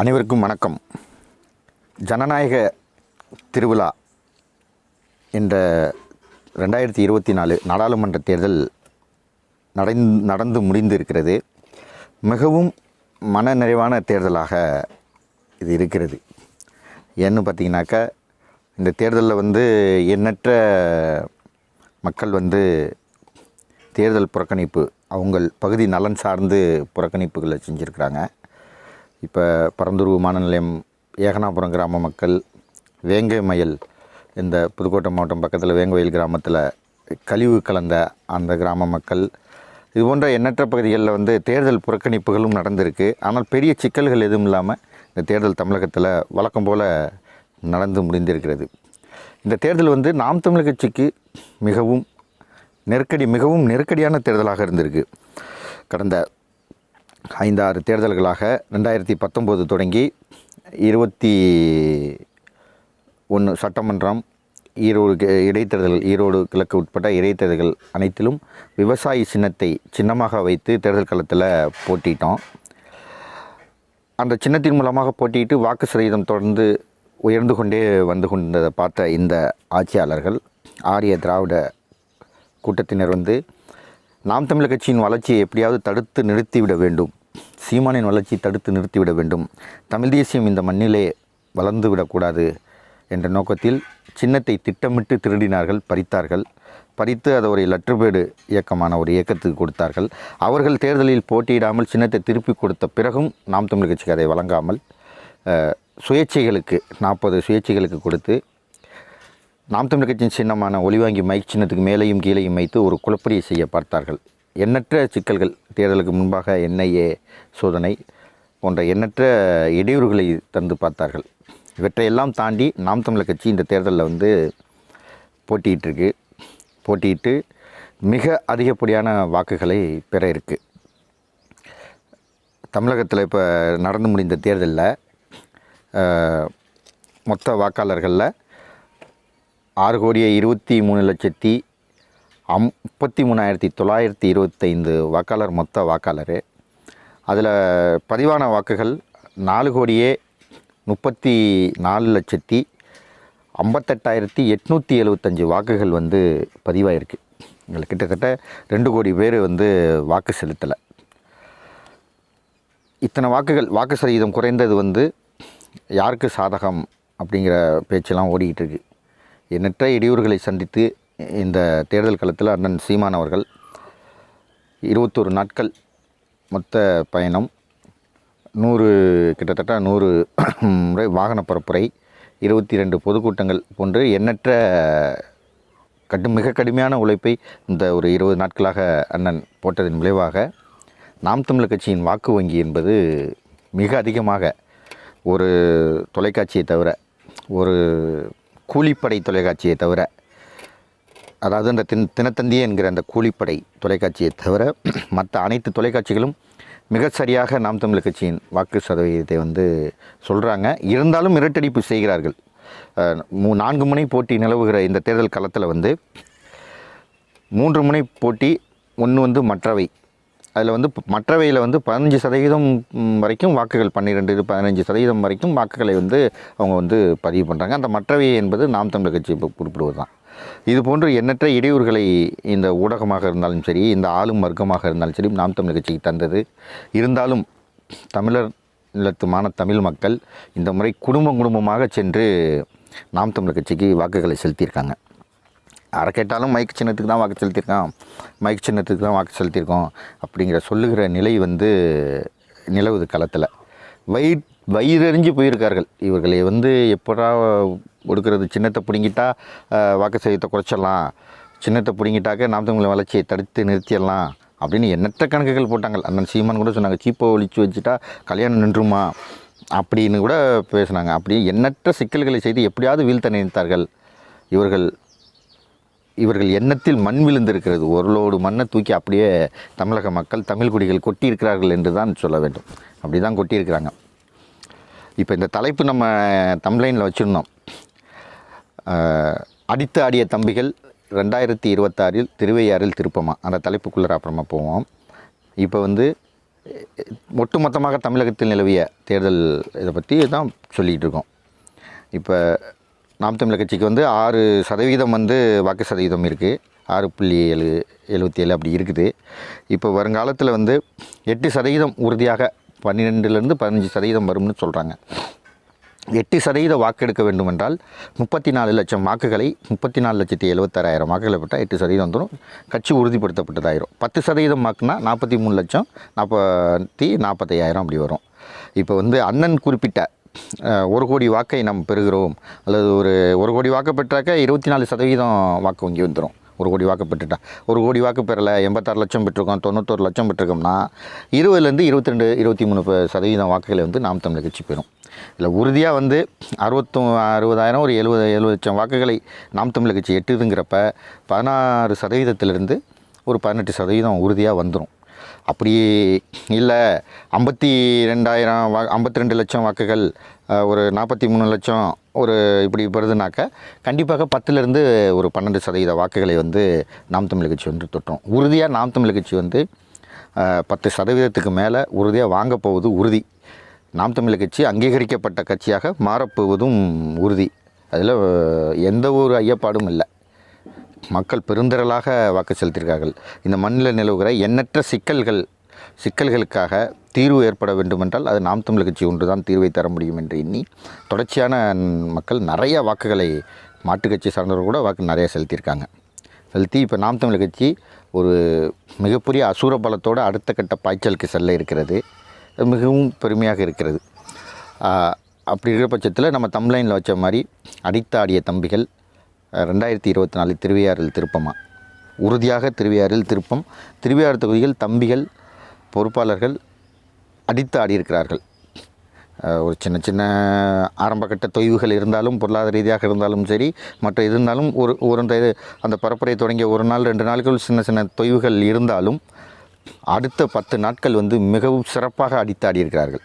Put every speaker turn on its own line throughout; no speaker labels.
அனைவருக்கும் வணக்கம். ஜனநாயக திருவிழா என்ற ரெண்டாயிரத்தி இருபத்தி நாலு நாடாளுமன்ற தேர்தல் நடந் நடந்து முடிந்து இருக்கிறது மிகவும் மனநிறைவான தேர்தலாக இது இருக்கிறது. ஏன்னு பார்த்தீங்கன்னாக்கா இந்த தேர்தலில் வந்து எண்ணற்ற மக்கள் வந்து தேர்தல் புறக்கணிப்பு அவங்கள் பகுதி நலன் சார்ந்து புறக்கணிப்புகளை செஞ்சுருக்கிறாங்க. இப்போ பரந்தூர் விமான நிலையம் ஏகனாபுரம் கிராம மக்கள் வேங்கை மயல் இந்த புதுக்கோட்டை மாவட்டம் பக்கத்தில் வேங்கவயல் கிராமத்தில் கழிவு கலந்த அந்த கிராம மக்கள். இது போன்ற எண்ணற்ற பகுதிகளில் வந்து தேர்தல் புறக்கணிப்புகளும் நடந்திருக்கு. ஆனால் பெரிய சிக்கல்கள் எதுவும் இல்லாமல் இந்த தேர்தல் தமிழகத்தில் வழக்கம் போல் நடந்து முடிந்திருக்கிறது. இந்த தேர்தல் வந்து நாம் தமிழ் கட்சிக்கு மிகவும் நெருக்கடி மிகவும் நெருக்கடியான தேர்தலாக இருந்திருக்கு. கடந்த ஐந்தாறு தேர்தல்களாக ரெண்டாயிரத்தி பத்தொம்போது தொடங்கி இருபத்தி ஒன்று சட்டமன்றம் ஈரோடு இடைத்தேர்தல் ஈரோடு கிழக்கு உட்பட்ட இடைத்தேர்தல்கள் அனைத்திலும் விவசாயி சின்னத்தை சின்னமாக வைத்து தேர்தல் களத்தில் போட்டிட்டோம். அந்த சின்னத்தின் மூலமாக போட்டிட்டு வாக்கு சதவீதம் தொடர்ந்து உயர்ந்து கொண்டே வந்து கொண்டதை பார்த்த இந்த ஆட்சியாளர்கள் ஆரிய திராவிட கூட்டத்தினர் வந்து நாம் தமிழர் கட்சியின் வளர்ச்சியை எப்படியாவது தடுத்து நிறுத்திவிட வேண்டும். சீமானின் வளர்ச்சி தடுத்து நிறுத்திவிட வேண்டும். தமிழ் தேசியம் இந்த மண்ணிலே வளர்ந்து விடக்கூடாது என்ற நோக்கத்தில் சின்னத்தை திட்டமிட்டு திருடினார்கள் பறித்தார்கள். பறித்து அதை ஒரு லற்றுப்பேடு இயக்கமான ஒரு இயக்கத்துக்கு கொடுத்தார்கள். அவர்கள் தேர்தலில் போட்டியிடாமல் சின்னத்தை திருப்பி கொடுத்த பிறகும் நாம் தமிழர் கட்சிக்கு அதை வழங்காமல் சுயேட்சைகளுக்கு நாற்பது சுயேட்சைகளுக்கு கொடுத்து நாம் தமிழர் கட்சியின் சின்னமான ஒளிவாங்கி மைக் சின்னத்துக்கு மேலேயும் கீழேயும் வைத்து ஒரு குழப்படியை செய்ய பார்த்தார்கள். எண்ணற்ற சிக்கல்கள் தேர்தலுக்கு முன்பாக என்ஐஏ சோதனை போன்ற எண்ணற்ற இடையூறுகளை தந்து பார்த்தார்கள். இவற்றையெல்லாம் தாண்டி நாம் தமிழர் கட்சி இந்த தேர்தலில் வந்து போட்டியிட்டிருக்கு. போட்டியிட்டு மிக அதிகப்படியான வாக்குகளை பெற இருக்குது தமிழகத்தில் இப்போ நடந்து முடிந்த தேர்தலில் மொத்த வாக்காளர்களில் ஆறு கோடியே இருபத்தி மூணு லட்சத்தி அம் முப்பத்தி மூணாயிரத்தி தொள்ளாயிரத்தி இருபத்தைந்து வாக்காளர் மொத்த வாக்காளர். அதில் பதிவான வாக்குகள் நாலு கோடியே முப்பத்தி நாலு லட்சத்தி ஐம்பத்தெட்டாயிரத்தி எட்நூற்றி எழுபத்தஞ்சு வாக்குகள் வந்து பதிவாயிருக்கு. எங்களுக்கு கிட்டத்தட்ட ரெண்டு கோடி பேர் வந்து வாக்கு செலுத்தலை. இத்தனை வாக்குகள் வாக்கு சதவீதம் குறைந்தது வந்து யாருக்கு சாதகம் அப்படிங்கிற பேச்செல்லாம் ஓடிக்கிட்டு இருக்கு. எண்ணற்ற இடையூறுகளை சந்தித்து இந்த தேர்தல் களத்தில் அண்ணன் சீமான் அவர்கள் இருபத்தொரு நாட்கள் மொத்த பயணம் நூறு கிட்டத்தட்ட நூறு முறை வாகன பரப்புரை இருபத்தி ரெண்டு பொதுக்கூட்டங்கள் போன்று எண்ணற்ற கடும் மிக கடுமையான உழைப்பை இந்த ஒரு இருபது நாட்களாக அண்ணன் போட்டதன் விளைவாக நாம் தமிழர் கட்சியின் வாக்கு வங்கி என்பது மிக அதிகமாக ஒரு தொலைக்காட்சியை தவிர ஒரு கூலிப்படை தொலைக்காட்சியை தவிர அதாவது அந்த தின் தினத்தந்தி என்கிற அந்த கூலிப்படை தொலைக்காட்சியை தவிர மற்ற அனைத்து தொலைக்காட்சிகளும் மிக சரியாக நாம் தமிழர் கட்சியின் வாக்கு சதவீதத்தை வந்து சொல்கிறாங்க இருந்தாலும் இரட்டடிப்பு செய்கிறார்கள். மூ நான்கு முனை போட்டி நிலவுகிற இந்த தேர்தல் களத்தில் வந்து மூன்று முனை போட்டி ஒன்று வந்து மற்றவை. அதில் வந்து மற்றவையில் வந்து பதினஞ்சு சதவீதம் வரைக்கும் வாக்குகள் பன்னிரெண்டு பதினஞ்சு சதவீதம் வரைக்கும் வாக்குகளை வந்து அவங்க வந்து பதிவு பண்ணுறாங்க அந்த மற்றவை என்பது நாம் தமிழர் கட்சி குறிப்பிடுவது தான். இது போன்று எண்ணற்ற இடையூறுகளை இந்த ஊடகமாக இருந்தாலும் சரி இந்த ஆளும் வர்க்கமாக இருந்தாலும் சரி நாம் தமிழர் கட்சிக்கு தந்தது. இருந்தாலும் தமிழர் நிலத்துமான தமிழ் மக்கள் இந்த முறை குடும்பம் குடும்பமாக சென்று நாம் தமிழர் கட்சிக்கு வாக்குகளை செலுத்தியிருக்காங்க. அரை கேட்டாலும் மைக் சின்னத்துக்கு தான் வாக்கு செலுத்தியிருக்கான். மைக் சின்னத்துக்கு தான் வாக்கு செலுத்தியிருக்கோம் அப்படிங்கிற சொல்லுகிற நிலை வந்து நிலவுது களத்தில். வயிற் வயிறறிஞ்சு போயிருக்கார்கள். இவர்களை வந்து எப்படா ஒடுக்கிறது? சின்னத்தை பிடுங்கிட்டா வாக்கு சதவீதத்தை குறைச்சிடலாம். சின்னத்தை பிடுங்கிட்டாக்க நாம் தமிழ் வளர்ச்சியை தடுத்து நிறுத்திடலாம் அப்படின்னு எண்ணற்ற கணக்குகள் போட்டாங்க. அண்ணன் சீமான் கூட சொன்னாங்க சீப்பை ஒழிச்சு வச்சுட்டா கல்யாணம் நின்றுமா? அப்படின்னு கூட பேசுனாங்க. அப்படி எண்ணற்ற சிக்கல்களை செய்து எப்படியாவது வீழ்த்த நினைத்தார்கள் இவர்கள். இவர்கள் எண்ணத்தில் மண் விழுந்திருக்கிறது. ஒரு லோடு மண்ணை தூக்கி அப்படியே தமிழக மக்கள் தமிழ் குடிகள் கொட்டியிருக்கிறார்கள் என்று தான் சொல்ல வேண்டும். அப்படி தான் கொட்டியிருக்கிறாங்க. இப்போ இந்த தலைப்பு நம்ம தம்ப்லைனில் வச்சுருந்தோம். அடித்து ஆடிய தம்பிகள் ரெண்டாயிரத்தி இருபத்தாறில் திருவையாறில் திருப்பமா. அந்த தலைப்புக்குள்ளே அப்புறமா போவோம். இப்போ வந்து ஒட்டுமொத்தமாக தமிழகத்தில் நிலவிய தேர்தல் இதை பற்றி தான் சொல்லிகிட்டு இருக்கோம். இப்போ நாம் தமிழர் கட்சிக்கு வந்து ஆறு சதவீதம் வந்து வாக்கு சதவீதம் இருக்குது ஆறு புள்ளி ஏழு எழுபத்தி ஏழு அப்படி இருக்குது. இப்போ வருங்காலத்தில் வந்து எட்டு சதவீதம் உறுதியாக பன்னிரெண்டுலேருந்து பதினஞ்சு சதவீதம் வரும்னு சொல்கிறாங்க எட்டு சதவீத வாக்கெடுக்க வேண்டுமென்றால் முப்பத்தி நாலு லட்சம் வாக்குகளை முப்பத்தி நாலு லட்சத்தி எழுபத்தாறாயிரம் வாக்குகளை பெற்றால் எட்டு சதவீதம் வந்துடும். கட்சி உறுதிப்படுத்தப்பட்டதாயிரும். பத்து சதவீதம் வாக்குனா நாற்பத்தி மூணு லட்சம் நாற்பத்தி நாற்பத்தையாயிரம் அப்படி வரும். இப்போ வந்து அண்ணன் குறிப்பிட்ட ஒரு கோடி வாக்கை நாம் பெறுகிறோம். அல்லது ஒரு ஒரு கோடி வாக்கு பெற்றாக்க இருபத்தி நாலு சதவீதம் வாக்கு வங்கி வந்துடும் ஒரு கோடி வாக்கு பெற்றுட்டா. ஒரு கோடி வாக்கு பெறலை எண்பத்தாறு லட்சம் பெற்றிருக்கோம் தொண்ணூத்தொரு லட்சம் பெற்றிருக்கோம்னா இருபதுலேருந்து இருபத்தி ரெண்டு இருபத்தி மூணு ப- சதவீதம் வாக்குகளை வந்து நாம் தமிழ் கட்சி பெறும். இதில் உறுதியாக வந்து அறுபத்தும் அறுபதாயிரம் ஒரு எழுபது எழுபது லட்சம் வாக்குகளை நாம் தமிழ் கட்சி எட்டுதுங்கிறப்ப பதினாறு சதவீதத்திலிருந்து ஒரு பதினெட்டு சதவீதம் உறுதியாக வந்துடும் அப்படி இல்லை ஐம்பத்தி ரெண்டாயிரம் வா ஐம்பத்தி ரெண்டு லட்சம் வாக்குகள் ஒரு நாற்பத்தி மூணு லட்சம் ஒரு இப்படி வருதுனாக்க கண்டிப்பாக பத்துலேருந்து ஒரு பன்னெண்டு சதவீத வாக்குகளை வந்து நாம் தமிழ் கட்சி வந்து தொட்டோம். உறுதியாக நாம் தமிழ் கட்சி வந்து பத்து சதவீதத்துக்கு மேலே உறுதியாக வாங்க போவது உறுதி. நாம் தமிழ் கட்சி அங்கீகரிக்கப்பட்ட கட்சியாக மாறப்போவதும் உறுதி. அதில் எந்த ஒரு ஐயப்பாடும் இல்லை. மக்கள் பெருந்திரளாக வாக்கு செலுத்தியிருக்கார்கள். இந்த மண்ணில் நிலவுகிற எண்ணற்ற சிக்கல்கள் சிக்கல்களுக்காக தீர்வு ஏற்பட வேண்டுமென்றால் அது நாம் தமிழ் கட்சி ஒன்று தான் தீர்வை தர முடியும் என்று எண்ணி தொடர்ச்சியான மக்கள் நிறைய வாக்குகளை மாட்டுக் கட்சி சார்ந்தவர்கள் கூட வாக்கு நிறைய செலுத்தியிருக்காங்க. செலுத்தி இப்போ நாம் தமிழ் கட்சி ஒரு மிகப்பெரிய அசூர பலத்தோடு அடுத்த கட்ட பாய்ச்சலுக்கு செல்ல இருக்கிறது. மிகவும் பெருமையாக இருக்கிறது. அப்படி இருக்கிற பட்சத்தில் நம்ம தம்லைனில் வச்ச மாதிரி அடித்தாடிய தம்பிகள் ரெண்டாயிரத்தி இருபத்தி நாலு திருவையாறில் திருப்பமாக உறுதியாக திருவையாறில் திருப்பம். திருவையாறு தொகுதியில் தம்பிகள் பொறுப்பாளர்கள் அடித்து ஆடியிருக்கிறார்கள். ஒரு சின்ன சின்ன ஆரம்பகட்ட தொய்வுகள் இருந்தாலும் பொருளாதார ரீதியாக இருந்தாலும் சரி மற்ற இருந்தாலும் ஒரு ஒரு அந்த இது- அந்த பரப்புரை தொடங்கிய ஒரு நாள் ரெண்டு நாட்கள் சின்ன சின்ன தொய்வுகள் இருந்தாலும் அடுத்த பத்து நாட்கள் வந்து மிகவும் சிறப்பாக அடித்தாடி இருக்கிறார்கள்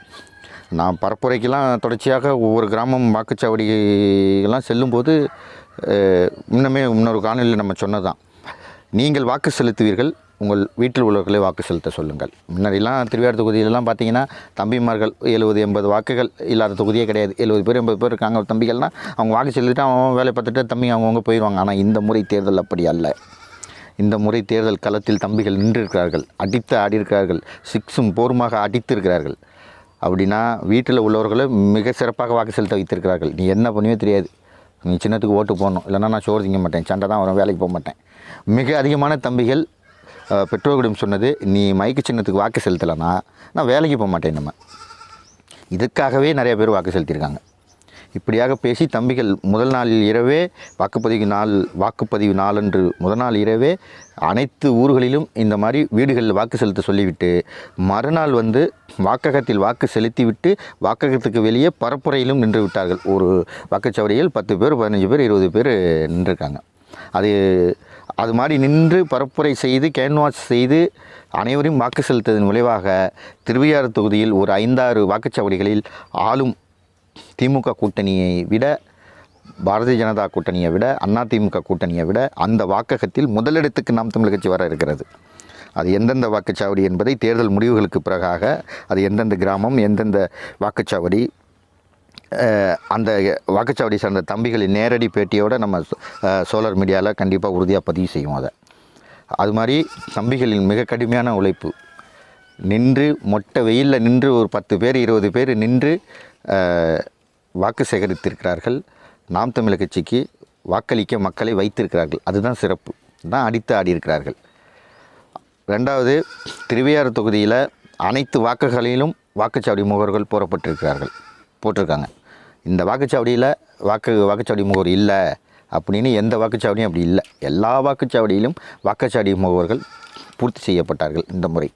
நான் பரப்புரைக்கெல்லாம் தொடர்ச்சியாக ஒவ்வொரு கிராமம் வாக்குச்சாவடியெல்லாம் செல்லும்போது அஹ், முன்னமே இன்னொரு காணொலியில் நம்ம சொன்னதான் நீங்கள் வாக்கு செலுத்துவீர்கள் உங்கள் வீட்டில் உள்ளவர்களை வாக்கு செலுத்த சொல்லுங்கள். முன்னாடிலாம் திருவையாறு தொகுதியிலலாம் பார்த்தீங்கன்னா தம்பிமார்கள் எழுபது எண்பது வாக்குகள் இல்லாத தொகுதியே கிடையாது. எழுபது பேர் எண்பது பேர் இருக்காங்க தம்பிகள்னால் அவங்க வாக்கு செலுத்திட்டு அவன் வேலை பார்த்துட்டு தம்பி அவங்கவுங்க போயிடுவாங்க ஆனால் இந்த முறை தேர்தல் அப்படி அல்ல. இந்த முறை தேர்தல் களத்தில் தம்பிகள் நின்றிருக்கிறார்கள் அடித்து ஆடியிருக்கிறார்கள் சிக்ஸும் போருமாக அடித்திருக்கிறார்கள். அப்படின்னா வீட்டில் உள்ளவர்களை மிக சிறப்பாக வாக்கு செலுத்த வைத்திருக்கிறார்கள். நீ என்ன பண்ணுவே தெரியாது. நீ சின்னத்துக்கு ஓட்டு போடணும். இல்லைன்னா நான் சோறு திங்க மாட்டேன். சண்டை தான் வரும். வேலைக்கு போக மாட்டேன். மிக அதிகமான தம்பிகள் பெற்றோர்களிடம் சொன்னது நீ மைக்கு சின்னத்துக்கு வாக்கு செலுத்தலைன்னா நான் வேலைக்கு போக மாட்டேன் நம்ம. இதுக்காகவே நிறைய பேர் வாக்கு செலுத்தியிருக்காங்க. இப்படியாக பேசி தம்பிகள் முதல் நாளில் இரவே வாக்குப்பதிவு நாள் வாக்குப்பதிவு நாளன்று முதல் நாள் இரவே அனைத்து ஊர்களிலும் இந்த மாதிரி வீடுகளில் வாக்கு செலுத்த சொல்லிவிட்டு மறுநாள் வந்து வாக்ககத்தில் வாக்கு செலுத்திவிட்டு வாக்ககத்துக்கு வெளியே பரப்புரையிலும் நின்று விட்டார்கள். ஒரு வாக்குச்சாவடியில் பத்து பேர் பதினஞ்சு பேர் இருபது பேர் நின்றுருக்காங்க. அது அது மாதிரி நின்று பரப்புரை செய்து கேன்வாஸ் செய்து அனைவரையும் வாக்கு செலுத்ததன் விளைவாக திருவையாறு தொகுதியில் ஒரு ஐந்தாறு வாக்குச்சாவடிகளில் ஆளும் திமுக கூட்டணியை விட பாரதிய ஜனதா கூட்டணியை விட அண்ணா திமுக கூட்டணியை விட அந்த வாக்ககத்தில் முதலிடத்துக்கு நாம் தமிழர் கட்சி வர இருக்கிறது. அது எந்தெந்த வாக்குச்சாவடி என்பதை தேர்தல் முடிவுகளுக்கு பிறகாக அது எந்தெந்த கிராமம் எந்தெந்த வாக்குச்சாவடி அந்த வாக்குச்சாவடி சார்ந்த தம்பிகளின் நேரடி பேட்டியோடு நம்ம சோலார் மீடியாவில் கண்டிப்பாக உறுதியாக பதிவு செய்வோம் அதை. அது மாதிரி தம்பிகளின் மிக கடுமையான உழைப்பு. நின்று மொட்டை வெயிலில் நின்று ஒரு பத்து பேர் இருபது பேர் நின்று வாக்கு சேகரித்திருக்கிறார்கள். நாம் தமிழர் கட்சிக்கு வாக்களிக்க மக்களை வைத்திருக்கிறார்கள். அதுதான் சிறப்பு. தான் அடித்து ஆடியிருக்கிறார்கள். ரெண்டாவது திருவையாறு தொகுதியில் அனைத்து வாக்குகளிலும் வாக்குச்சாவடி முகவர்கள் போடப்பட்டிருக்கிறார்கள். போட்டிருக்காங்க. இந்த வாக்குச்சாவடியில் வாக்கு வாக்குச்சாவடி முகவர் இல்லை அப்படின்னு எந்த வாக்குச்சாவடியும் அப்படி இல்லை. எல்லா வாக்குச்சாவடியிலும் வாக்குச்சாவடி முகவர்கள் பூர்த்தி செய்யப்பட்டார்கள் இந்த முறை.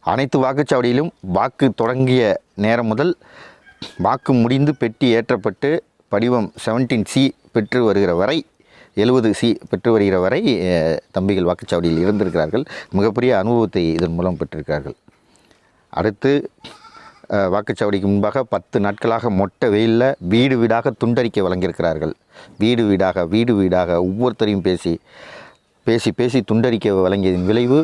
அனைத்து வாக்குச்சாவடியிலும் வாக்கு தொடங்கிய நேரம் முதல் வாக்கு முடிந்து பெட்டி ஏற்றப்பட்டு படிவம் செவன்டீன் சி பெற்று வருகிற வரை எழுபது சி பெற்று வருகிற வரை தம்பிகள் வாக்குச்சாவடியில் இருந்திருக்கிறார்கள். மிகப்பெரிய அனுபவத்தை இதன் மூலம் பெற்றிருக்கிறார்கள். அடுத்து வாக்குச்சாவடிக்கு முன்பாக பத்து நாட்களாக மொட்டை வெயிலில் வீடு வீடாக துண்டறிக்கை வழங்கியிருக்கிறார்கள். வீடு வீடாக வீடு வீடாக ஒவ்வொருத்தரையும் பேசி பேசி பேசி துண்டறிக்கை வழங்கியதன் விளைவு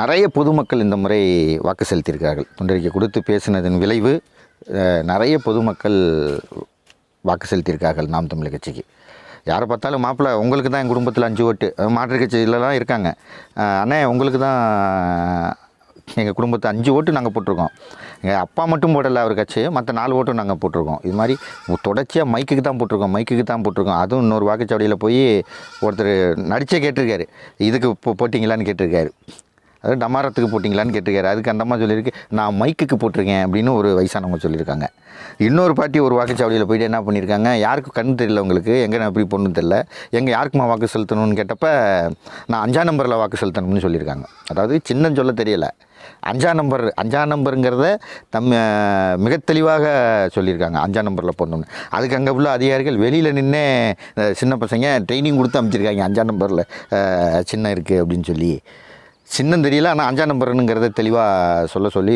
நிறைய பொதுமக்கள் இந்த முறை வாக்கு செலுத்தியிருக்கிறார்கள். துண்டறிக்க கொடுத்து பேசினதன் விளைவு நிறைய பொதுமக்கள் வாக்கு செலுத்தியிருக்கார்கள் நாம் தமிழ் கட்சிக்கு. யாரை பார்த்தாலும் மாப்பிள்ளை உங்களுக்கு தான் என் குடும்பத்தில் அஞ்சு ஓட்டு. மாற்று மாற்றுக் கட்சியிலலாம் இருக்காங்க. அண்ணே உங்களுக்கு தான் எங்கள் குடும்பத்தை அஞ்சு ஓட்டு நாங்கள் போட்டிருக்கோம். எங்கள் அப்பா மட்டும் போடலை அவர் கட்சி மற்ற நாலு ஓட்டும் நாங்கள் போட்டிருக்கோம். இது மாதிரி தொடர்ச்சியாக மைக்குக்கு தான் போட்டிருக்கோம் மைக்குக்கு தான் போட்டிருக்கோம். அதுவும் இன்னொரு வாக்குச்சாவடியில் போய் ஒருத்தர் நடிச்சே கேட்டிருக்காரு. இதுக்கு போ போட்டிங்களான்னு கேட்டிருக்காரு. அது டமாரத்துக்கு போட்டிங்களான்னு கேட்டிருக்காரு. அதுக்கு அந்த அம்மா சொல்லியிருக்கு. நான் மைக்குக்கு போட்டிருக்கேன் அப்படின்னு ஒரு வயசானவங்க சொல்லியிருக்காங்க. இன்னொரு பாட்டி ஒரு வாக்குச்சாவடியில் போயிட்டு என்ன பண்ணியிருக்காங்க? யாருக்கும் கண் தெரியல உங்களுக்கு? எங்கே நான் எப்படி பொண்ணு தெரில எங்கே யாருக்குமா வாக்கு செலுத்தணும்னு கேட்டப்ப நான் அஞ்சாம் நம்பரில் வாக்கு செலுத்தணும்னு சொல்லியிருக்காங்க. அதாவது சின்னம் சொல்ல தெரியலை. அஞ்சா நம்பர் அஞ்சா நம்பருங்கிறத தம் மிக தெளிவாக சொல்லியிருக்காங்க. அஞ்சா நம்பரில் போடணும்னு அதுக்கு அங்கே உள்ள அதிகாரிகள் வெளியில் நின்று சின்ன பசங்க ட்ரைனிங் கொடுத்து அமைச்சிருக்காங்க. அஞ்சா நம்பரில் சின்ன இருக்குது அப்படின்னு சொல்லி. சின்னம் தெரியல ஆனால் அஞ்சா நம்பருங்கிறத தெளிவாக சொல்ல சொல்லி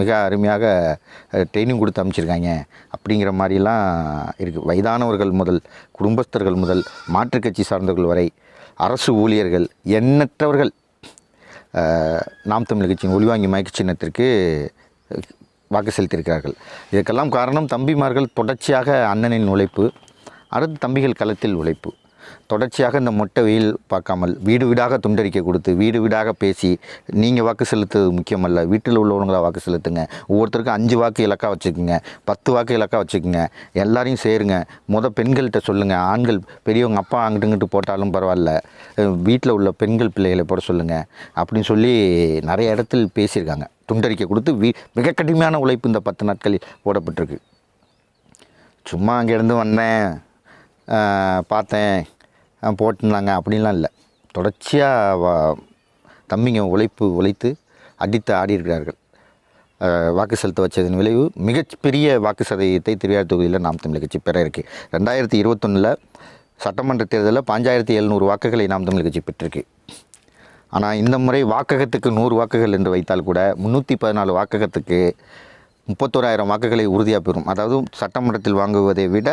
மிக அருமையாக ட்ரைனிங் கொடுத்து அமைச்சிருக்காங்க. அப்படிங்கிற மாதிரிலாம் இருக்குது வயதானவர்கள் முதல் குடும்பஸ்தர்கள் முதல் மாற்றுக் கட்சி சார்ந்தவர்கள் வரை அரசு ஊழியர்கள் எண்ணற்றவர்கள். நாம் தமிழ் கட்சியின் ஒளிவாங்கி மயக்க சின்னத்திற்கு வாக்கு செலுத்தியிருக்கிறார்கள். இதற்கெல்லாம் காரணம் தம்பிமார்கள் தொடர்ச்சியாக அண்ணனின் உழைப்பு அடுத்து தம்பிகள் களத்தில் உழைப்பு. தொடர்ச்சியாக இந்த மொட்டை வெயில் பார்க்காமல் வீடு வீடாக துண்டறிக்கை கொடுத்து வீடு வீடாக பேசி நீங்கள் வாக்கு செலுத்துவது முக்கியமல்ல. வீட்டில் உள்ளவங்களை வாக்கு செலுத்துங்க. ஒவ்வொருத்தருக்கும் அஞ்சு வாக்கு இலக்காக வச்சுக்கோங்க. பத்து வாக்கு இலக்காக வச்சுக்கோங்க. எல்லாரையும் சேருங்க. முத பெண்கள்கிட்ட சொல்லுங்கள் ஆண்கள் பெரியவங்க அப்பா அங்கிட்டு இங்கிட்டு போட்டாலும் பரவாயில்ல. வீட்டில் உள்ள பெண்கள் பிள்ளைகளை போட சொல்லுங்கள் அப்படின்னு சொல்லி நிறைய இடத்தில் பேசியிருக்காங்க. துண்டறிக்கை கொடுத்து வீ மிக கடுமையான உழைப்பு இந்த பத்து நாட்களில் போடப்பட்டிருக்கு. சும்மா அங்கேருந்து வந்தேன். பார்த்தேன். ஆஹ் போட்டிருந்தாங்க. அப்படின்லாம் இல்லை. தொடர்ச்சியாக தம்பிங்க உழைப்பு உழைத்து அடித்து ஆடியிருக்கிறார்கள் வாக்கு செலுத்த வச்சதன் விளைவு மிகப்பெரிய வாக்கு சதவீதத்தை திருவிழா தொகுதியில் நாம் தமிழ் கட்சி பெற இருக்கு. ரெண்டாயிரத்தி இருபத்தொன்னில் சட்டமன்ற தேர்தலில் பாஞ்சாயிரத்தி எழுநூறு வாக்குகளை நாம் தமிழ் கட்சி பெற்றிருக்கு. ஆனால் இந்த முறை வாக்ககத்துக்கு நூறு வாக்குகள் என்று வைத்தால் கூட முந்நூற்றி பதினாலு வாக்ககத்துக்கு முப்பத்தோராயிரம் வாக்குகளை உறுதியாக பெறும். அதாவது சட்டமன்றத்தில் வாங்குவதை விட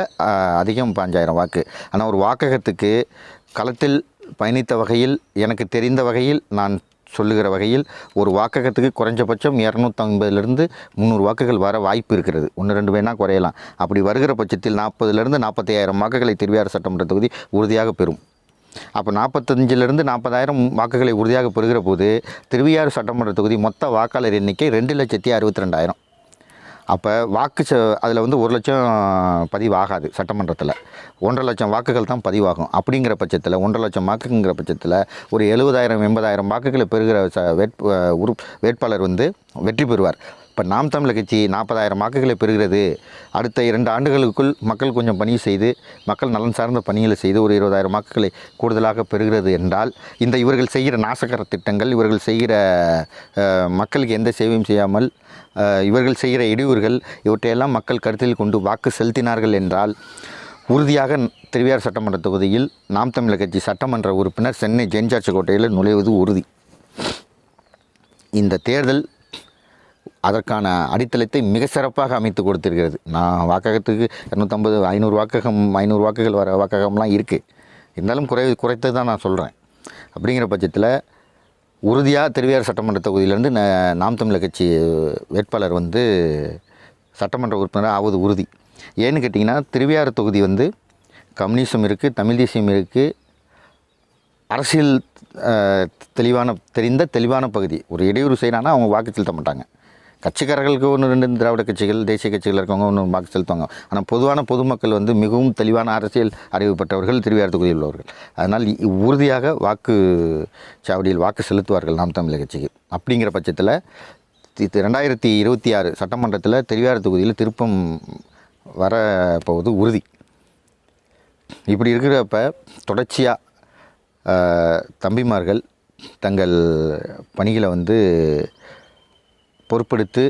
அதிகம் பாஞ்சாயிரம் வாக்கு. ஆனால் ஒரு வாக்ககத்துக்கு களத்தில் பயணித்த வகையில் எனக்கு தெரிந்த வகையில் நான் சொல்லுகிற வகையில் ஒரு வாக்ககத்துக்கு குறைஞ்சபட்சம் இரநூத்தம்பதுலேருந்து முந்நூறு வாக்குகள் வர வாய்ப்பு இருக்கிறது. ஒன்று ரெண்டு வேணால் குறையலாம். அப்படி வருகிற பட்சத்தில் நாற்பதுலேருந்து நாற்பத்தி ஆயிரம் வாக்குகளை திருவியார் சட்டமன்ற தொகுதி உறுதியாக பெறும். அப்போ நாற்பத்தஞ்சிலிருந்து நாற்பதாயிரம் வாக்குகளை உறுதியாக பெறுகிற போது திருவையாறு சட்டமன்ற தொகுதி மொத்த வாக்காளர் எண்ணிக்கை ரெண்டு லட்சத்தி அறுபத்தி ரெண்டாயிரம். அப்போ வாக்கு ச அதில் வந்து ஒரு லட்சம் பதிவாகாது சட்டமன்றத்தில். ஒன்றரை லட்சம் வாக்குகள் தான் பதிவாகும். அப்படிங்கிற பட்சத்தில் ஒன்றரை லட்சம் வாக்குங்கிற பட்சத்தில் ஒரு எழுபதாயிரம் எண்பதாயிரம் வாக்குகளை பெறுகிற ச வேட்பு உறுப் வேட்பாளர் வந்து வெற்றி பெறுவார். இப்போ நாம் தமிழர் கட்சி நாற்பதாயிரம் வாக்குகளை பெறுகிறது. அடுத்த இரண்டு ஆண்டுகளுக்குள் மக்கள் கொஞ்சம் பணி செய்து மக்கள் நலன் சார்ந்த பணிகளை செய்து ஒரு இருபதாயிரம் வாக்குகளை கூடுதலாக பெறுகிறது என்றால் இந்த இவர்கள் செய்கிற நாசகர திட்டங்கள் இவர்கள் செய்கிற மக்களுக்கு எந்த சேவையும் செய்யாமல் இவர்கள் செய்கிற இடையூறுகள் இவற்றையெல்லாம் மக்கள் கருத்தில் கொண்டு வாக்கு செலுத்தினார்கள் என்றால் உறுதியாக திருவியார் சட்டமன்ற தொகுதியில் நாம் தமிழர் கட்சி சட்டமன்ற உறுப்பினர் சென்னை ஜென்ஜார்ஜ் கோட்டையில் நுழைவது உறுதி. இந்த தேர்தல் அதற்கான அடித்தளத்தை மிக சிறப்பாக அமைத்து கொடுத்திருக்கிறது. நான் வாக்ககத்துக்கு இரநூத்தம்பது ஐநூறு வாக்ககம் ஐநூறு வாக்குகள் வர வாக்ககம்லாம் இருக்குது இருந்தாலும் குறை குறைத்து தான் நான் சொல்கிறேன் அப்படிங்கிற பட்சத்தில் உறுதியாக திருவையார் சட்டமன்ற தொகுதியிலேருந்து ந- நாம் தமிழர் கட்சி வேட்பாளர் வந்து சட்டமன்ற உறுப்பினர் ஆவது உறுதி. ஏன்னு கேட்டிங்கன்னா திருவையார் தொகுதி வந்து கம்யூனிசம் இருக்குது தமிழ் தேசியம் இருக்குது அரசியல் தெளிவான தெரிந்த தெளிவான பகுதி. ஒரு இடையூறு செய்யறாங்கன்னா அவங்க வாக்கு செலுத்த மாட்டாங்க. கட்சிக்காரர்களுக்கு ஒன்று ரெண்டு திராவிட கட்சிகள் தேசிய கட்சிகள் இருக்கவங்க ஒன்று வாக்கு செலுத்துவாங்க. ஆனால் பொதுவான பொதுமக்கள் வந்து மிகவும் தெளிவான அரசியல் அறிவு பெற்றவர்கள் திருவையாறு தொகுதியில் உள்ளவர்கள். அதனால் உறுதியாக வாக்கு சாவடியில் வாக்கு செலுத்துவார்கள் நாம் தமிழக கட்சிக்கு. அப்படிங்கிற பட்சத்தில் தி- ரெண்டாயிரத்தி இருபத்தி ஆறு சட்டமன்றத்தில் திருவையாறு தொகுதியில் திருப்பம் வர போவது உறுதி. இப்படி இருக்கிறப்ப தொடர்ச்சியாக தம்பிமார்கள் தங்கள் பணிகளை வந்து பொறுப்பெடுத்து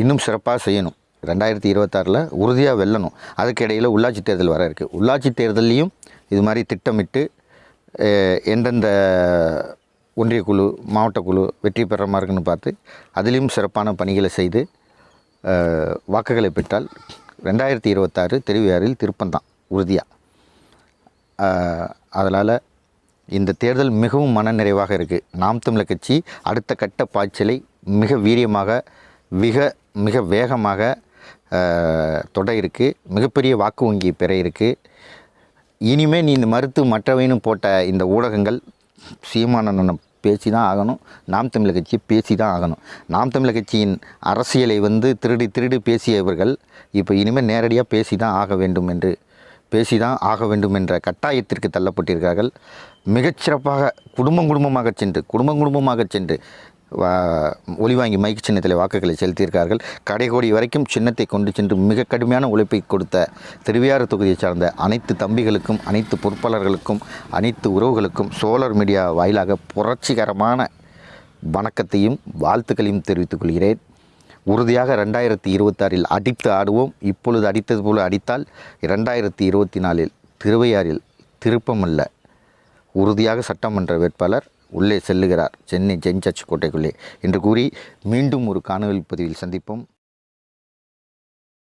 இன்னும் சிறப்பாக செய்யணும். ரெண்டாயிரத்தி இருபத்தாறில் உறுதியாக வெல்லணும். அதுக்கு இடையில் உள்ளாட்சி தேர்தல் வர இருக்குது உள்ளாட்சி தேர்தலையும் இது மாதிரி திட்டமிட்டு எந்தெந்த ஒன்றிய குழு மாவட்ட குழு வெற்றி பெற மாதிரி இருக்குன்னு பார்த்து அதிலையும் சிறப்பான பணிகளை செய்து வாக்குகளை பெற்றால் ரெண்டாயிரத்தி இருபத்தாறு திருவையாறில் திருப்பந்தான் உறுதியாக அதனால் இந்த தேர்தல் மிகவும் மனநிறைவாக இருக்குது நாம் தமிழர் கட்சி அடுத்த கட்ட பாய்ச்சலை மிக வீரியமாக மிக மிக வேகமாக தொட இருக்குது மிகப்பெரிய வாக்கு வங்கி பெற இருக்குது இனிமே நீ இந்த மறுத்து மற்றவைன்னு போட்ட இந்த ஊடகங்கள் சீமானண்ணனை பேசி தான் ஆகணும். நாம் தமிழர் கட்சி பேசி தான் ஆகணும். நாம் தமிழர் கட்சியின் அரசியலை வந்து திருடி திருடி பேசியவர்கள் இப்போ இனிமேல் நேரடியாக பேசி தான் ஆக வேண்டும் என்று பேசி தான் ஆக வேண்டும் என்ற கட்டாயத்திற்கு தள்ளப்பட்டிருக்கிறார்கள். மிகச்சிறப்பாக குடும்பம் குடும்பமாக சென்று குடும்பம் குடும்பமாக சென்று ஒளிவாங்கி மைக் சின்னத்தில் வாக்குகளை செலுத்தியிருக்கார்கள் கடைகோடி வரைக்கும் சின்னத்தை கொண்டு சென்று மிக கடுமையான உழைப்பை கொடுத்த திருவையாறு தொகுதியை சார்ந்த அனைத்து தம்பிகளுக்கும் அனைத்து பொறுப்பாளர்களுக்கும் அனைத்து உறவுகளுக்கும் சோலார் மீடியா வாயிலாக புரட்சிகரமான வணக்கத்தையும் வாழ்த்துக்களையும் தெரிவித்துக் கொள்கிறேன். உறுதியாக ரெண்டாயிரத்தி இருபத்தாறில் அடித்து ஆடுவோம். இப்பொழுது அடித்தது போல அடித்தால் இரண்டாயிரத்தி இருபத்தி நாலில் திருவையாறில் திருப்பமல்ல. உறுதியாக சட்டமன்ற வேட்பாளர் உள்ளே செல்லுகிறார். சென்னை ஜெயின் சர்ச் கோட்டைக்குள்ளே. என்று கூறி மீண்டும் ஒரு காணொலி பதிவில் சந்திப்போம்.